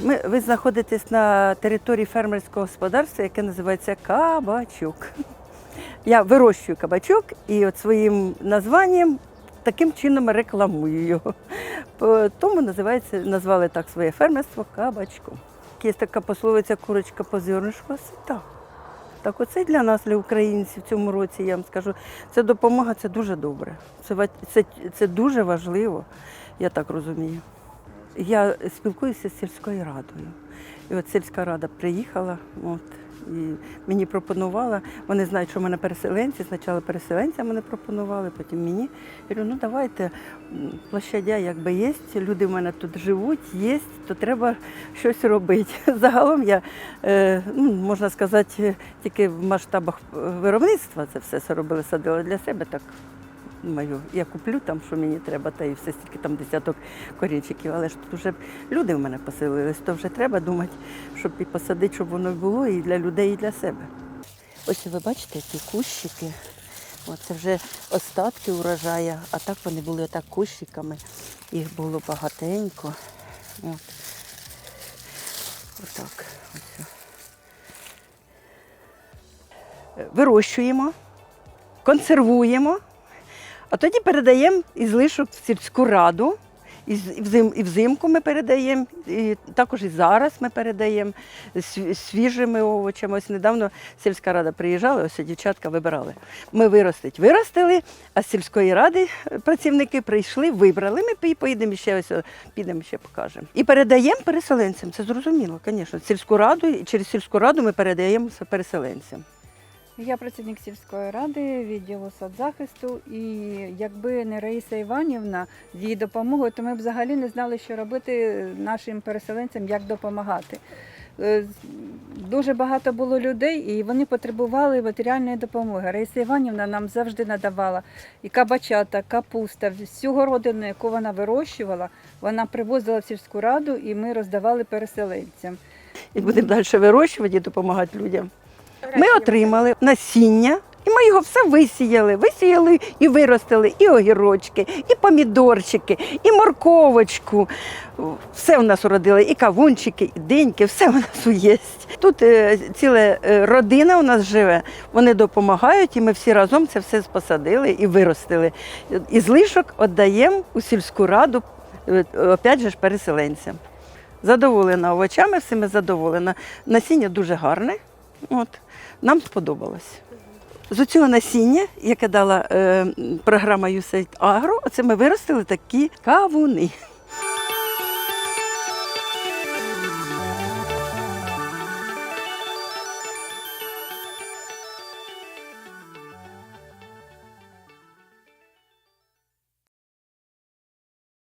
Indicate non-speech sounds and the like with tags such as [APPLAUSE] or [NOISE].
Ми, ви знаходитесь на території фермерського господарства, яке називається Кабачок. Я вирощую кабачок і от своїм названням таким чином рекламую його. Тому називається, назвали так своє фермерство кабачком. Є така пословиця курочка по зернишку сита. Так оце для нас, для українців в цьому році, я вам скажу, це допомога, це дуже добре. Це, це, це дуже важливо, я так розумію. Я спілкуюся з сільською радою. І от сільська рада приїхала, от, і мені пропонувала. Вони знають, що в мене переселенці. Спочатку переселенцям мене пропонували, потім мені. Я говорю, ну давайте, площадя якби є, люди в мене тут живуть, є, то треба щось робити. [LAUGHS] Загалом я, е, ну, можна сказати, тільки в масштабах е, виробництва це все це робила, садила для себе так. Думаю, я куплю там, що мені треба, та і все стільки там десяток корінчиків. Але ж тут вже люди в мене поселились, то вже треба думати, щоб і посадити, щоб воно було і для людей, і для себе. Ось ви бачите, які кущики. Оце вже остатки урожаю, а так вони були отак кущиками. Їх було багатенько. От. Отак. Вирощуємо, консервуємо, а тоді передаємо із лишок в сільську раду. І взим- і взимку ми передаємо, і також і зараз ми передаємо свіжими овочами. Ось недавно сільська рада приїжджала, ось дівчатка вибирали. Ми виростить, виростили, а з сільської ради е, працівники прийшли, вибрали. Ми пі- поїдемо ще ось підемо ще покажемо. І передаємо переселенцям. Це зрозуміло, звісно. Сільську раду і через сільську раду ми передаємо переселенцям. Я працівник сільської ради відділу соцзахисту, і якби не Раїса Іванівна з її допомогою, то ми б взагалі не знали, що робити нашим переселенцям, як допомагати. Е, Дуже багато було людей, і вони потребували матеріальної допомоги. Раїса Іванівна нам завжди надавала і кабачата, капуста, всю городину, яку вона вирощувала, вона привозила в сільську раду, і ми роздавали переселенцям. І будемо далі вирощувати і допомагати людям. Ми отримали насіння, і ми його все висіяли. Висіяли і виростили і огірочки, і помідорчики, і морковочку. Все в нас уродили, і кавунчики, і диньки, все в нас є. Тут е, ціла е, родина у нас живе, вони допомагають, і ми всі разом це все посадили і виростили. І злишок віддаємо у сільську раду, е, опять же ж, переселенцям. Задоволена овочами, всіми задоволена. Насіння дуже гарне. От, нам сподобалось. З цього насіння, яке дала е, програма USAID Agro, оце ми виростили такі кавуни.